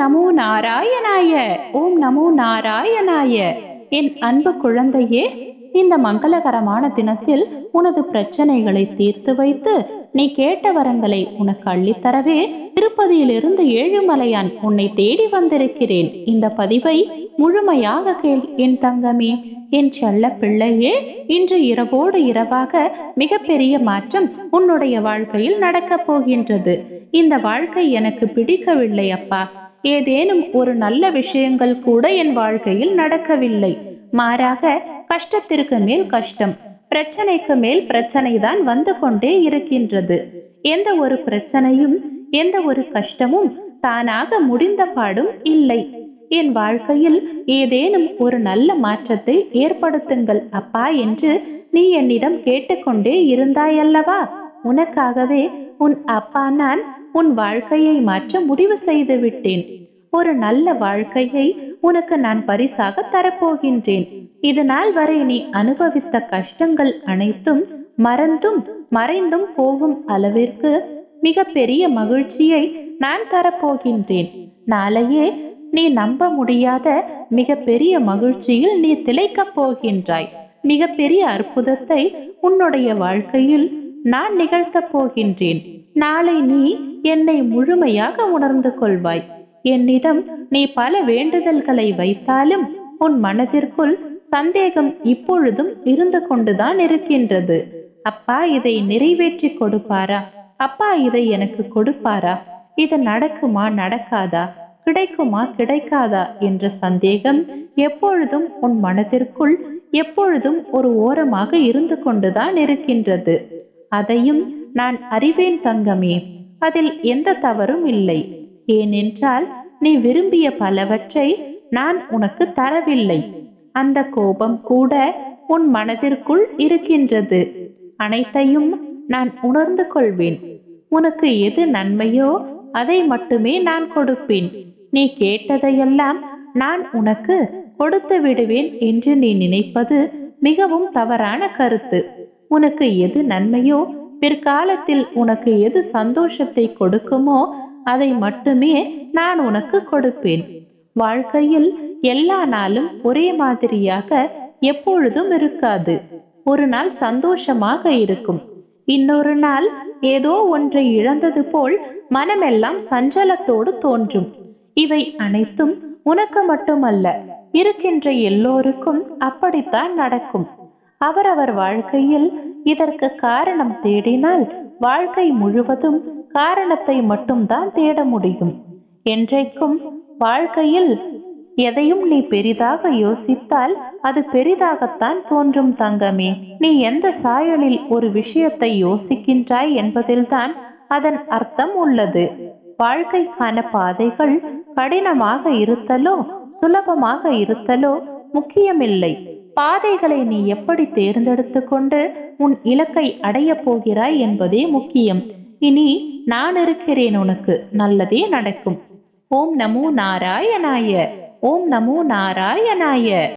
நமோ நாராயணாய. ஓம் நமோ நாராயணாய. என் அன்பு குழந்தையே இந்த மங்களகரமான தினத்தில் உனது பிரச்சனைகளை தீர்த்து வைத்து நீ கேட்ட வரங்களை உனக்கு அள்ளித்தரவே திருப்பதியிலிருந்து ஏழுமலையான் உன்னை தேடி வந்திருக்கிறேன். இந்த பதிவை முழுமையாக கேள் என் தங்கமே. என் செல்ல பிள்ளையே இன்று இரவோடு இரவாக மிகப்பெரிய மாற்றம் உன்னுடைய வாழ்க்கையில் நடக்கப் போகின்றது. இந்த வாழ்க்கை எனக்கு பிடிக்கவில்லை அப்பா. ஏதேனும் ஒரு நல்ல விஷயங்கள் கூட என் வாழ்க்கையில் நடக்கவில்லை. மாறாக கஷ்டத்திற்கு மேல் கஷ்டம் பிரச்சனைக்கு மேல் பிரச்சனை தான் வந்து கொண்டே இருக்கின்றது. எந்த ஒரு பிரச்சனையும் எந்த ஒரு கஷ்டமும் தானாக முடிந்த பாடும் இல்லை. என் வாழ்க்கையில் ஏதேனும் ஒரு நல்ல மாற்றத்தை ஏற்படுத்துங்கள் அப்பா என்று நீ என்னிடம் கேட்டுக்கொண்டே இருந்தாயல்லவா? உனக்காகவே உன் அப்பா நான் உன் வாழ்க்கையை மாற்ற முடிவு செய்து விட்டேன் ஒரு நல்ல வாழ்க்கையை உனக்கு நான் பரிசாக தரப்போகின்றேன். இது நாள் வரை நீ அனுபவித்த கஷ்டங்கள் அனைத்தும் மறந்தும் மறைந்தும் போகும் அளவிற்கு மிக பெரிய மகிழ்ச்சியை நான் தரப்போகின்றேன். நாளையே நீ நம்ப முடியாத மிக பெரிய மகிழ்ச்சியில் நீ திளைக்கப் போகின்றாய். மிக பெரிய அற்புதத்தை உன்னுடைய வாழ்க்கையில் நான் நிகழ்த்தப் போகின்றேன். நாளை நீ என்னை முழுமையாக உணர்ந்து கொள்வாய். என்னிடம் நீ பல வேண்டுதல்களை வைத்தாலும் உன் மனதிற்குள் சந்தேகம் இப்பொழுதும் இருந்து கொண்டுதான் இருக்கின்றது. அப்பா இதை நிறைவேற்றி கொடுப்பாரா? அப்பா இதை எனக்கு கொடுப்பாரா? இது நடக்குமா நடக்காதா? கிடைக்குமா கிடைக்காதா? என்ற சந்தேகம் எப்பொழுதும் உன் மனதிற்குள் எப்பொழுதும் ஒரு ஓரமாக இருந்து கொண்டுதான் இருக்கின்றது. அதையும் நான் அறிவேன் தங்கமே அதில் எந்த தவறும் இல்லை. ஏனென்றால் நீ விரும்பிய பலவற்றை நான் உனக்கு தரவில்லை. அந்த கோபம் கூட உன் மனதிற்குள் இருக்கின்றது. அனைத்தையும் நான் உணர்ந்து கொள்வேன். உனக்கு எது நன்மையோ அதை மட்டுமே நான் கொடுப்பேன். நீ கேட்டதையெல்லாம் நான் உனக்கு கொடுத்து விடுவேன் என்று நீ நினைப்பது மிகவும் தவறான கருத்து. உனக்கு எது நன்மையோ பிற்காலத்தில் உனக்கு எது சந்தோஷத்தை கொடுக்குமோ அதை மட்டுமே நான் உனக்கு கொடுப்பேன். வாழ்க்கையில் எல்லா நாளும் ஒரே மாதிரியாக எப்பொழுதும் இருக்காது. ஒரு நாள் சந்தோஷமாக இருக்கும். இன்னொரு நாள் ஏதோ ஒன்றை இழந்தது போல் மனமெல்லாம் சஞ்சலத்தோடு தோன்றும். இவை அனைத்தும் உனக்கு மட்டுமல்ல இருக்கின்ற எல்லோருக்கும் அப்படித்தான் நடக்கும். அவரவர் வாழ்க்கையில் இதற்கு காரணம் தேடினால் வாழ்க்கை முழுவதும் காரணத்தை மட்டும்தான் தேட முடியும். என்றைக்கும் வாழ்க்கையில் எதையும் நீ பெரிதாக யோசித்தால் அது பெரிதாகத்தான் தோன்றும் தங்கமே. நீ எந்த சாயலில் ஒரு விஷயத்தை யோசிக்கின்றாய் என்பதில்தான் அதன் அர்த்தம் உள்ளது. வாழ்க்கைக்கான பாதைகள் கடினமாக இருத்தலோ சுலபமாக இருத்தலோ முக்கியமில்லை. பாதைகளை நீ எப்படி தேர்ந்தெடுத்து கொண்டு உன் இலக்கை அடையப் போகிறாய் என்பதே முக்கியம். இனி நான் இருக்கிறேன் உனக்கு நல்லதே நடக்கும். ஓம் நமோ நாராயணாய ஓம் நமோ நாராயணாய.